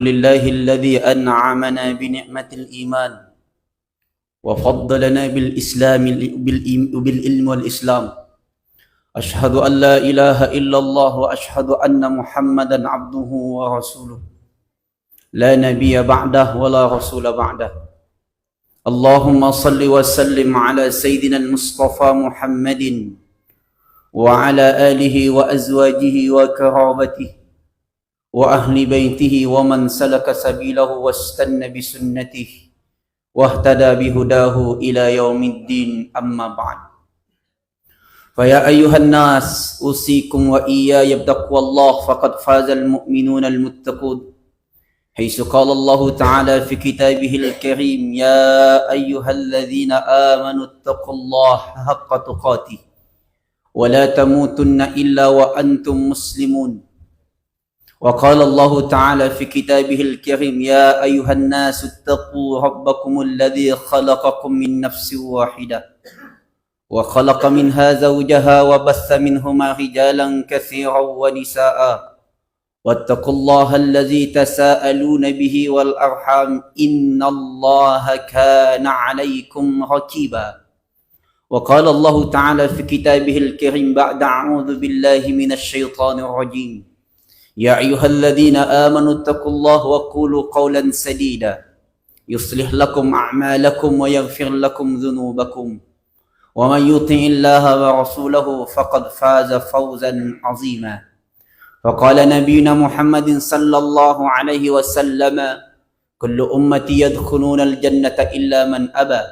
لله الذي أنعمنا بنعمة الإيمان وفضلنا بالإسلام بالعلم والإسلام. أشهد أن لا إله إلا الله وأشهد أن محمدا عبده ورسوله. لا نبي بعده ولا رسول بعده. اللهم صل وسلم على سيدنا المصطفى محمد وعلى آله وأزواجه وكرامته. وأهل بيته ومن سلك سبيله واستنى بسنته واهتدى بهداه إلى يوم الدين أما بعد. فيا أيها الناس أوصيكم وإياي بتقوى الله فقد فاز المؤمنون المتقون. حيث قال الله تعالى في كتابه الكريم يا أيها الذين آمنوا اتقوا الله حق تقاته ولا تموتن إلا وأنتم مسلمون. وقال الله تعالى في كتابه الكريم يا أيها الناس اتقوا ربكم الذي خلقكم من نفس واحدة وخلق منها زوجها وبث منهما رجالا كثيرا ونساء واتقوا الله الذي تساءلون به والأرحام إن الله كان عليكم رقيبا وقال الله تعالى في كتابه الكريم بعد أعوذ بالله من الشيطان الرجيم. يا أيها الذين آمنوا اتقوا الله وقولوا قولا سديدا. يصلح لكم أعمالكم ويغفر لكم ذنوبكم. ومن يطع الله ورسوله فقد فاز فوزا عظيما. فقال نبينا محمد صلى الله عليه وسلم كل أمتي يدخلون الجنة إلا من أبى.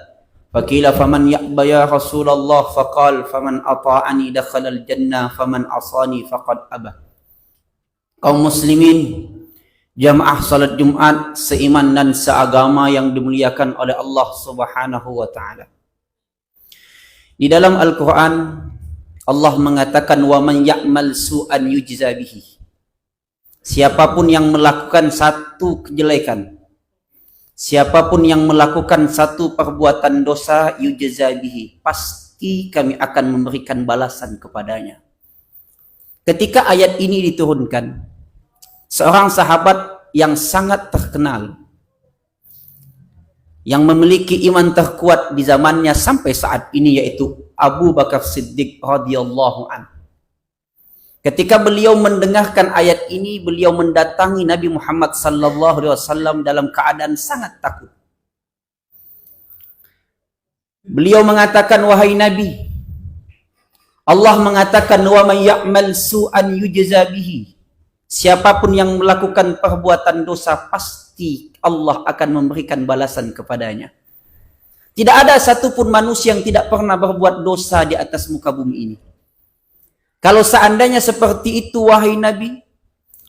فقيل فمن يأبى يا رسول الله؟ فقال فمن أطاعني دخل الجنة فمن عصاني فقد أبى. Kaum muslimin jamaah salat Jumat seiman dan seagama yang dimuliakan oleh Allah Subhanahu wa taala. Di dalam Al-Qur'an Allah mengatakan wa man ya'mal su'an yujza bihi. Siapapun yang melakukan satu kejelekan Siapapun yang melakukan satu perbuatan dosa yujza bihi pasti kami akan memberikan balasan kepadanya. Ketika ayat ini diturunkan, seorang sahabat yang sangat terkenal yang memiliki iman terkuat di zamannya sampai saat ini yaitu Abu Bakar Siddiq radhiyallahu an. Ketika beliau mendengarkan ayat ini, beliau mendatangi Nabi Muhammad sallallahu alaihi wasallam dalam keadaan sangat takut. Beliau mengatakan wahai Nabi, Allah mengatakan wa may ya'mal su'an yujza bihi. Siapapun yang melakukan perbuatan dosa pasti Allah akan memberikan balasan kepadanya. Tidak ada satupun manusia yang tidak pernah berbuat dosa di atas muka bumi ini. Kalau seandainya seperti itu wahai Nabi,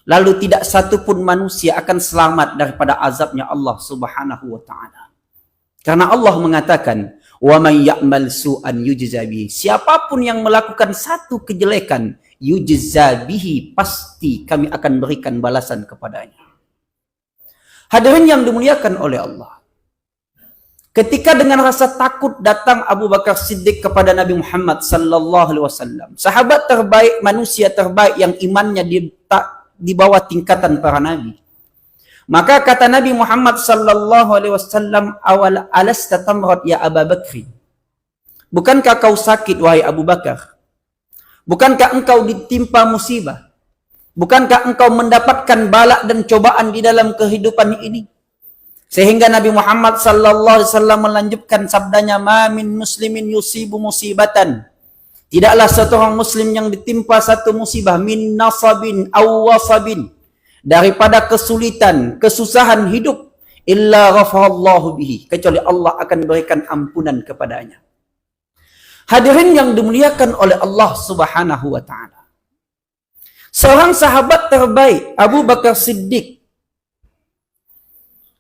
lalu tidak satupun manusia akan selamat daripada azabnya Allah Subhanahu wa taala. Karena Allah mengatakan, "Wa may ya'mal su'an yujza bihi." Siapapun yang melakukan satu kejelekan, yujza bihi, pasti kami akan berikan balasan kepadanya. Hadirin yang dimuliakan oleh Allah. Ketika dengan rasa takut datang Abu Bakar Siddiq kepada Nabi Muhammad sallallahu alaihi wasallam, sahabat terbaik, manusia terbaik yang imannya di, tak, di bawah tingkatan para nabi. Maka kata Nabi Muhammad sallallahu alaihi wasallam, "Awal alasta tamrat ya Abu Bakr?" Bukankah kau sakit wahai Abu Bakar? Bukankah engkau ditimpa musibah? Bukankah engkau mendapatkan balak dan cobaan di dalam kehidupan ini? Sehingga Nabi Muhammad sallallahu alaihi wasallam melanjutkan sabdanya, "Ma min muslimin yusibu musibatan." Tidaklah satu orang muslim yang ditimpa satu musibah min nasabin aw wasabin daripada kesulitan, kesusahan hidup illa ghafarallahu bihi kecuali Allah akan berikan ampunan kepadanya. Hadirin yang dimuliakan oleh Allah Subhanahu wa taala. Seorang sahabat terbaik Abu Bakar Siddiq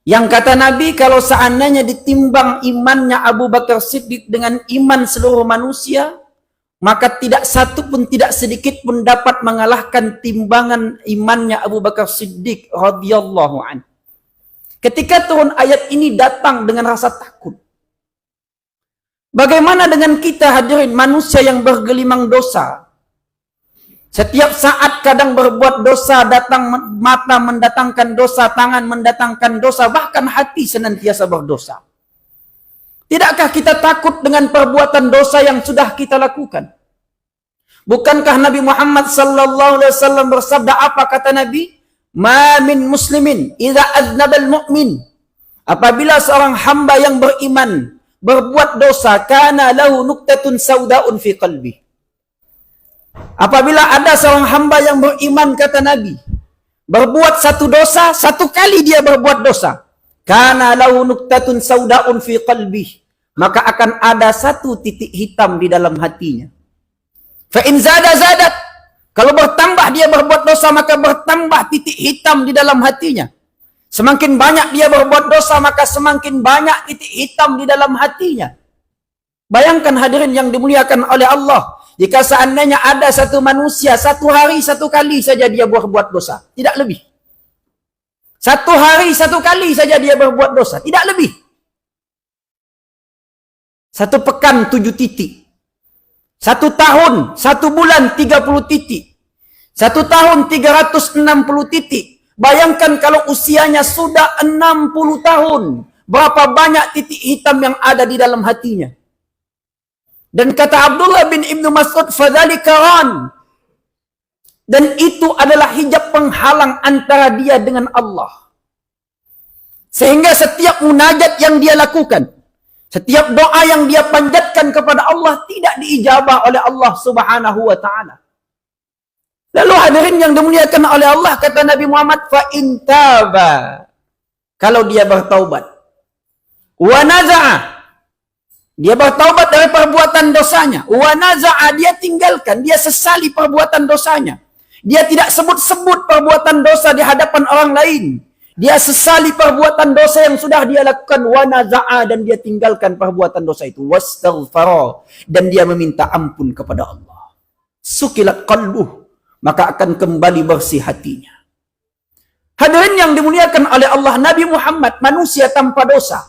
yang kata Nabi kalau seandainya ditimbang imannya Abu Bakar Siddiq dengan iman seluruh manusia, maka tidak satu pun tidak sedikit pun dapat mengalahkan timbangan imannya Abu Bakar Siddiq radhiyallahu an. Ketika turun ayat ini datang dengan rasa takut. Bagaimana dengan kita hadirin manusia yang bergelimang dosa? Setiap saat kadang berbuat dosa, datang mata mendatangkan dosa, tangan mendatangkan dosa, bahkan hati senantiasa berdosa. Tidakkah kita takut dengan perbuatan dosa yang sudah kita lakukan? Bukankah Nabi Muhammad sallallahu alaihi wasallam bersabda apa kata Nabi? Ma min muslimin idza aznaba al-mu'min apabila seorang hamba yang beriman berbuat dosa kana lahu nuqtatun saudaun fi qalbi Apabila ada seorang hamba yang beriman kata Nabi berbuat satu dosa, satu kali dia berbuat dosa, kana lahu nuqtatun saudaun fi qalbi, maka akan ada satu titik hitam di dalam hatinya. Fa in zada zadat, kalau bertambah dia berbuat dosa maka bertambah titik hitam di dalam hatinya. Semakin banyak dia berbuat dosa maka semakin banyak titik hitam di dalam hatinya. Bayangkan hadirin yang dimuliakan oleh Allah. Jika seandainya ada satu manusia, satu hari, satu kali saja dia berbuat dosa. Tidak lebih. Satu hari, satu kali saja dia berbuat dosa. Tidak lebih. Satu pekan, tujuh titik. Satu tahun, satu bulan, tiga puluh titik. Satu tahun, tiga ratus enam puluh titik. Bayangkan kalau usianya sudah enam puluh tahun. Berapa banyak titik hitam yang ada di dalam hatinya. Dan kata Abdullah bin Ibn Mas'ud, فَذَلِكَ رَانْ Dan itu adalah hijab penghalang antara dia dengan Allah. Sehingga setiap munajat yang dia lakukan, setiap doa yang dia panjatkan kepada Allah tidak diijabah oleh Allah Subhanahu wa taala. Lalu hadirin yang dimuliakan oleh Allah kata Nabi Muhammad fa intaba kalau dia bertaubat wa naza'a dia bertaubat dari perbuatan dosanya. Wa naza'a dia tinggalkan, dia sesali perbuatan dosanya. Dia tidak sebut-sebut perbuatan dosa di hadapan orang lain. Dia sesali perbuatan dosa yang sudah dia lakukan wa naza'a dan dia tinggalkan perbuatan dosa itu wastaghfara dan dia meminta ampun kepada Allah. Sukilat qalbuh maka akan kembali bersih hatinya. Hadirin yang dimuliakan oleh Allah Nabi Muhammad manusia tanpa dosa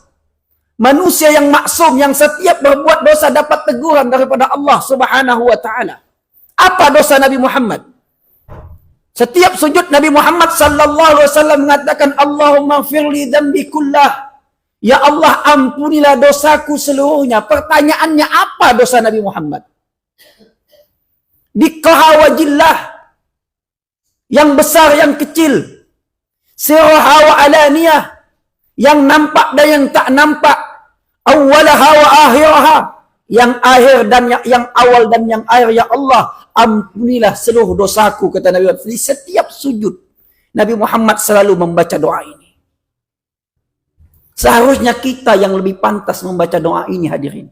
manusia yang maksum yang setiap berbuat dosa dapat teguran daripada Allah Subhanahu wa taala. Apa dosa Nabi Muhammad? Setiap sujud Nabi Muhammad sallallahu alaihi wasallam mengatakan Allahumma firli dzambi kullah. Ya Allah ampunilah dosaku seluruhnya. Pertanyaannya apa dosa Nabi Muhammad? Dikahawajillah yang besar yang kecil. Sirha wa alaniyah yang nampak dan yang tak nampak awalaha wa akhiraha yang akhir dan yang, yang awal dan yang akhir ya Allah ampunilah seluruh dosaku kata Nabi Muhammad di setiap sujud Nabi Muhammad selalu membaca doa ini seharusnya kita yang lebih pantas membaca doa ini hadirin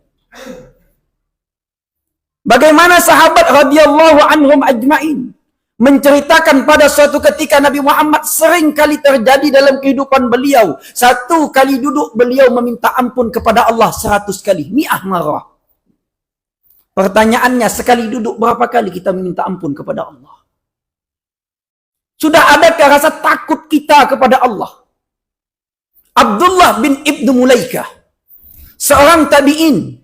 bagaimana sahabat radhiyallahu anhum ajmain menceritakan pada suatu ketika Nabi Muhammad sering kali terjadi dalam kehidupan beliau. Satu kali duduk beliau meminta ampun kepada Allah seratus kali. Mi'ah marah. Pertanyaannya sekali duduk berapa kali kita meminta ampun kepada Allah? Sudah adakah rasa takut kita kepada Allah? Abdullah bin Ibnu Mulaikah. Seorang tabi'in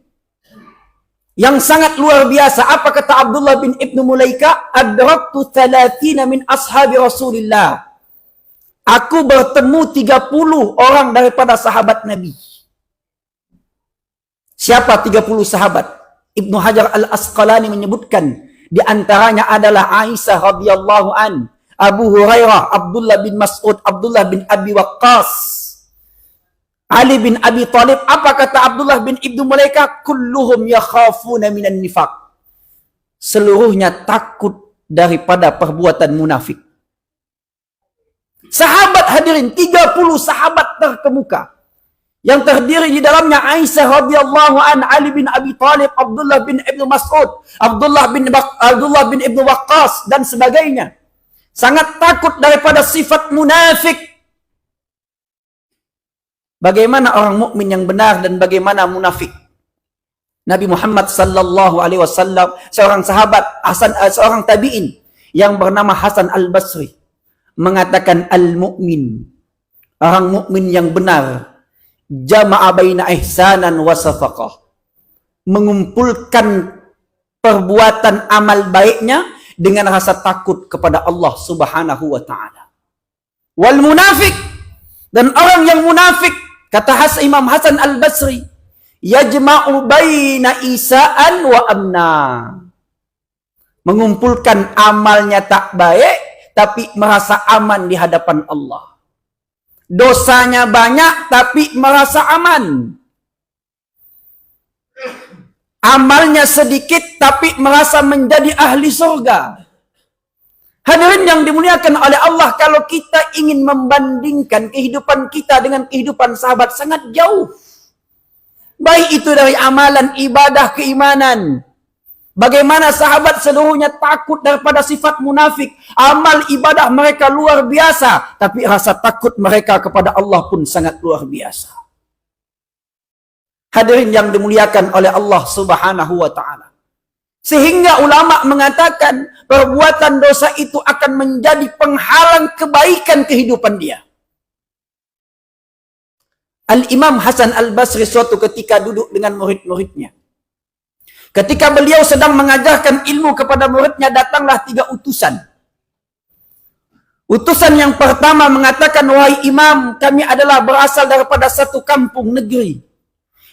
yang sangat luar biasa. Apa kata Abdullah bin Ibn Mulaika? Adraktu thalathina min ashabi Rasulillah. Aku bertemu 30 orang daripada sahabat Nabi. Siapa 30 sahabat? Ibnu Hajar Al-Asqalani menyebutkan di antaranya adalah Aisyah radhiyallahu an, Abu Hurairah, Abdullah bin Mas'ud, Abdullah bin Abi Waqqas, Ali bin Abi Talib, apa kata Abdullah bin Ibnu Mulaika? Kulluhum yakhafuna minan nifaq. Seluruhnya takut daripada perbuatan munafik. Sahabat hadirin, 30 sahabat terkemuka. Yang terdiri di dalamnya Aisyah radhiyallahu an, Ali bin Abi Talib, Abdullah bin Ibnu Mas'ud, Abdullah bin Abdullah bin Ibnu Waqqas dan sebagainya. Sangat takut daripada sifat munafik bagaimana orang mukmin yang benar dan bagaimana munafik. Nabi Muhammad sallallahu alaihi wasallam seorang sahabat Hasan uh, seorang tabi'in yang bernama Hasan Al-Basri mengatakan al-mu'min orang mukmin yang benar jama'a baina ihsanan wa safaqah mengumpulkan perbuatan amal baiknya dengan rasa takut kepada Allah Subhanahu wa taala. Wal munafik dan orang yang munafik kata Has Imam Hasan Al-Basri yajma'u baina isa'an wa amna. Mengumpulkan amalnya tak baik tapi merasa aman di hadapan Allah. Dosanya banyak tapi merasa aman. Amalnya sedikit tapi merasa menjadi ahli surga. Hadirin yang dimuliakan oleh Allah, kalau kita ingin membandingkan kehidupan kita dengan kehidupan sahabat sangat jauh. Baik itu dari amalan, ibadah, keimanan. Bagaimana sahabat seluruhnya takut daripada sifat munafik. Amal ibadah mereka luar biasa. Tapi rasa takut mereka kepada Allah pun sangat luar biasa. Hadirin yang dimuliakan oleh Allah Subhanahu wa taala. Sehingga ulama mengatakan perbuatan dosa itu akan menjadi penghalang kebaikan kehidupan dia. Al-Imam Hasan Al-Basri suatu ketika duduk dengan murid-muridnya. Ketika beliau sedang mengajarkan ilmu kepada muridnya, datanglah tiga utusan. Utusan yang pertama mengatakan, Wahai imam, kami adalah berasal daripada satu kampung negeri.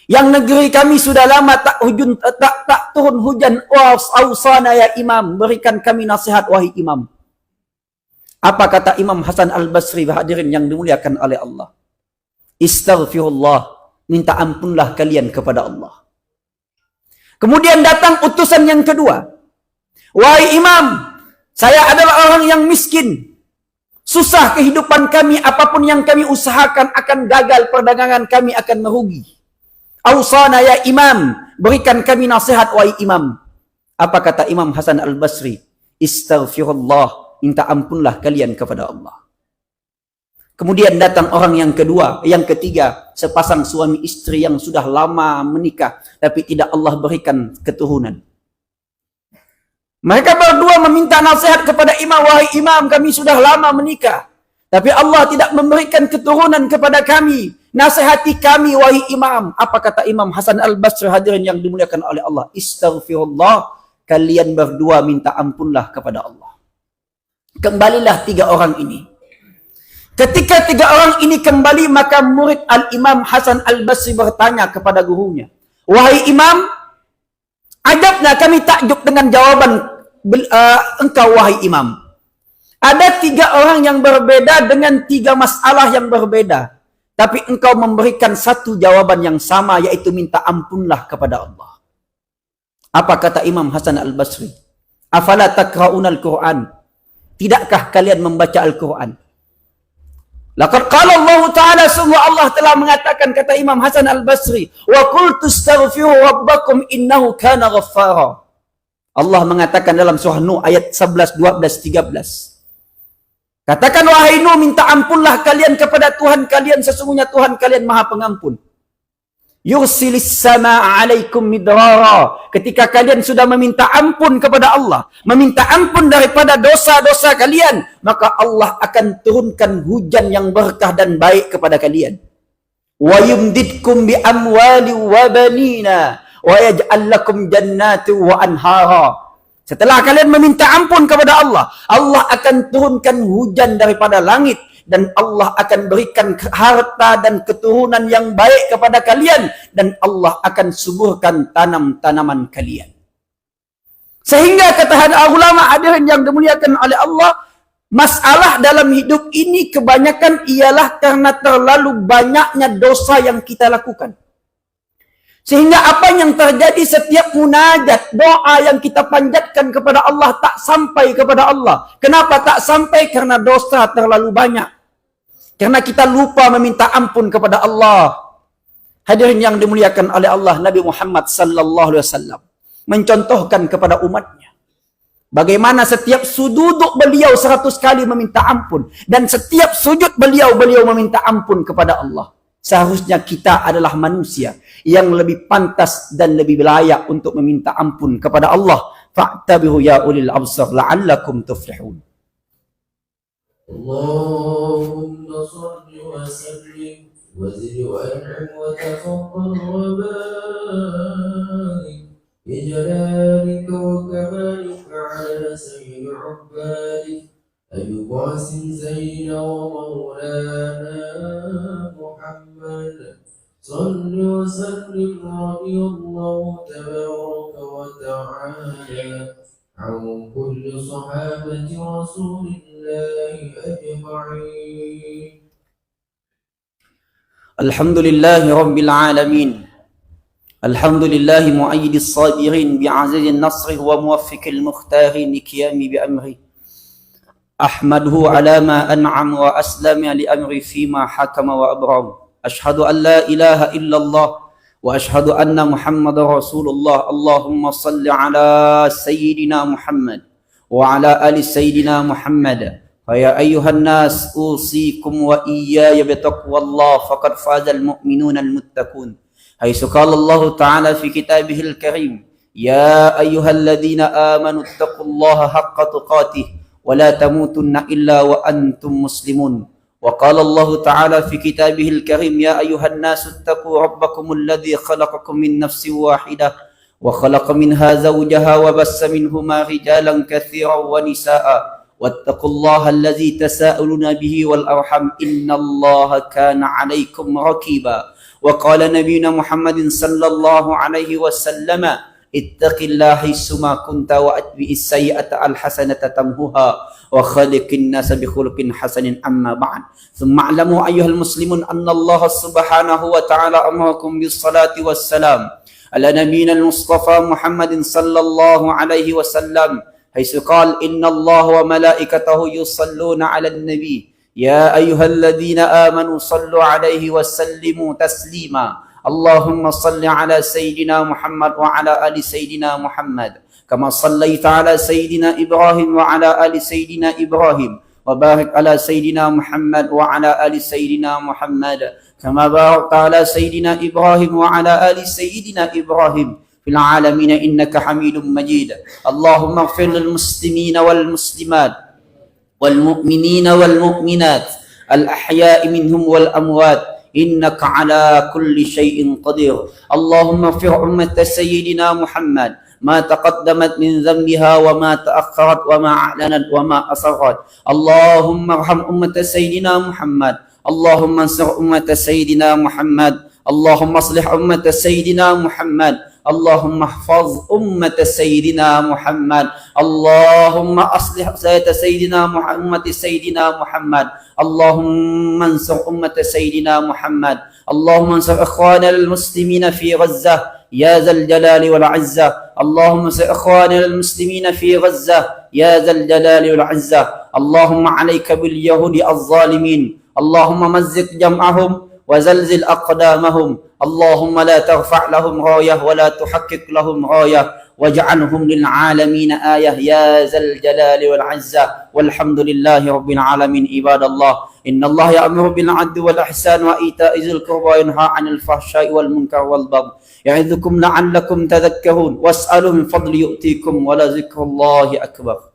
Yang negeri kami sudah lama tak hujun tak tak turun hujan ausana ya imam berikan kami nasihat wahai imam. Apa kata Imam Hasan Al-Basri hadirin yang dimuliakan oleh Allah? Istaghfirullah, minta ampunlah kalian kepada Allah. Kemudian datang utusan yang kedua. Wahai imam, saya adalah orang yang miskin. Susah kehidupan kami, apapun yang kami usahakan akan gagal, perdagangan kami akan merugi. Ausana ya imam, berikan kami nasihat wahai imam. Apa kata Imam Hasan Al-Basri? Istaghfirullah, minta ampunlah kalian kepada Allah. Kemudian datang orang yang kedua, yang ketiga, sepasang suami istri yang sudah lama menikah tapi tidak Allah berikan keturunan. Mereka berdua meminta nasihat kepada imam, wahai imam, kami sudah lama menikah. Tapi Allah tidak memberikan keturunan kepada kami. Nasihati kami wahai imam. Apa kata Imam Hasan Al-Basri hadirin yang dimuliakan oleh Allah? Istaghfirullah. Kalian berdua minta ampunlah kepada Allah. Kembalilah tiga orang ini. Ketika tiga orang ini kembali, maka murid Al-Imam Hasan Al-Basri bertanya kepada gurunya. Wahai imam, adabnya kami takjub dengan jawaban uh, engkau wahai imam. Ada tiga orang yang berbeda dengan tiga masalah yang berbeda. Tapi engkau memberikan satu jawaban yang sama yaitu minta ampunlah kepada Allah. Apa kata Imam Hasan Al-Basri? Afala takra'una al-Quran? Tidakkah kalian membaca Al-Quran? Laqad qala Allah Ta'ala semua Allah telah mengatakan kata Imam Hasan Al-Basri, "Wa qultu astaghfiru rabbakum innahu kana ghaffara." Allah mengatakan dalam surah Nuh ayat 11, 12, 13. Katakan wahai Nuh minta ampunlah kalian kepada Tuhan kalian sesungguhnya Tuhan kalian Maha Pengampun. Yursilis sama alaikum midrara. Ketika kalian sudah meminta ampun kepada Allah, meminta ampun daripada dosa-dosa kalian, maka Allah akan turunkan hujan yang berkah dan baik kepada kalian. Wa yumdidkum bi amwali wa banina wa yaj'al lakum jannatu wa anhara. Setelah kalian meminta ampun kepada Allah, Allah akan turunkan hujan daripada langit dan Allah akan berikan harta dan keturunan yang baik kepada kalian dan Allah akan suburkan tanam-tanaman kalian. Sehingga kata hadis ulama hadirin yang dimuliakan oleh Allah, masalah dalam hidup ini kebanyakan ialah karena terlalu banyaknya dosa yang kita lakukan. Sehingga apa yang terjadi setiap munajat, doa yang kita panjatkan kepada Allah tak sampai kepada Allah. Kenapa tak sampai? Karena dosa terlalu banyak. Karena kita lupa meminta ampun kepada Allah. Hadirin yang dimuliakan oleh Allah Nabi Muhammad sallallahu alaihi wasallam mencontohkan kepada umatnya bagaimana setiap sudut beliau seratus kali meminta ampun dan setiap sujud beliau beliau meminta ampun kepada Allah. Seharusnya kita adalah manusia yang lebih pantas dan lebih layak untuk meminta ampun kepada Allah. Fa'tabihu ya ulil absar la'allakum tuflihun. Allahumma salli wa sallim wa zid wa an'am wa tafaddal wa barik bi jalalik wa kamalika 'ala sayyidil 'ibad ayyuhas zayna wa Maulana صل وسلم رضي الله تبارك وتعالى عن كل صحابة رسول الله أجمعين. الحمد لله رب العالمين. الحمد لله مؤيد الصابرين بعزيز النصر وموفق المختار لقيام بأمره. أحمده على ما أنعم وأسلم لأمري فيما حكم وأبرم. أشهد أن لا إله إلا الله وأشهد أن محمد رسول الله. اللهم صل على سيدنا محمد وعلى آل سيدنا محمد. فيا أيها الناس أوصيكم وإياي بتقوى الله فقد فاز المؤمنون المتقون. حيث قال الله تعالى في كتابه الكريم يا أيها الذين آمنوا اتقوا الله حق تقاته ولا تموتن إلا وأنتم مسلمون. وقال الله تعالى في كتابه الكريم يا أيها الناس اتقوا ربكم الذي خلقكم من نفس واحدة وخلق منها زوجها وبس منهما رجالا كثيرا ونساء واتقوا الله الذي تساءلون به والأرحم إن الله كان عليكم ركيبا. وقال نبينا محمد صلى الله عليه وسلم ittaqillahi suma kunta wa atbi sayyi'ata al hasanata tamhuha wa khaliqin nasa bi khuluqin hasanin amma ba'd thumma alamu ayyuhal muslimun anna Allah subhanahu wa ta'ala amarakum bis salati was salam ala nabiyina al mustafa Muhammadin sallallahu alaihi wasallam حيث قال إن الله وملائكته يصلون على النبي يا أيها الذين آمنوا صلوا عليه وسلموا تسليما اللهم صل على سيدنا محمد وعلى آل سيدنا محمد كما صليت على سيدنا إبراهيم وعلى آل سيدنا إبراهيم وبارك على سيدنا محمد وعلى آل سيدنا محمد كما باركت على سيدنا إبراهيم وعلى آل سيدنا إبراهيم. في العالمين إنك حميد مجيد. اللهم اغفر للمسلمين والمسلمات والمؤمنين والمؤمنات الأحياء منهم والأموات إنك على كل شيء قدير. اللهم اغفر أمة سيدنا محمد ما تقدمت من ذنبها وما تأخرت وما أعلنت وما أسرت اللهم ارحم أمة سيدنا محمد. اللهم انصر أمة سيدنا محمد. اللهم اصلح أمة سيدنا محمد. اللهم احفظ أمة سيدنا محمد. اللهم أصلح سيدة سيدنا محمد سيدنا محمد. اللهم انصر أمة سيدنا محمد. اللهم انصر إخواننا المسلمين في غزة. يا ذا الجلال والعزة. اللهم انصر إخواننا المسلمين في غزة. يا ذا الجلال والعزة. اللهم عليك باليهود الظالمين. اللهم مزق جمعهم. وزلزل أقدامهم. اللهم لا ترفع لهم راية ولا تحقق لهم راية واجعلهم للعالمين آية. يا ذا الجلال والعزة. والحمد لله رب العالمين. عباد الله إن الله يأمر بالعدل والإحسان وإيتاء ذي القربى وينهى عن الفحشاء والمنكر والبغي يعظكم لعلكم تذكرون. واسألوا من فضل يؤتيكم ولذكر الله أكبر.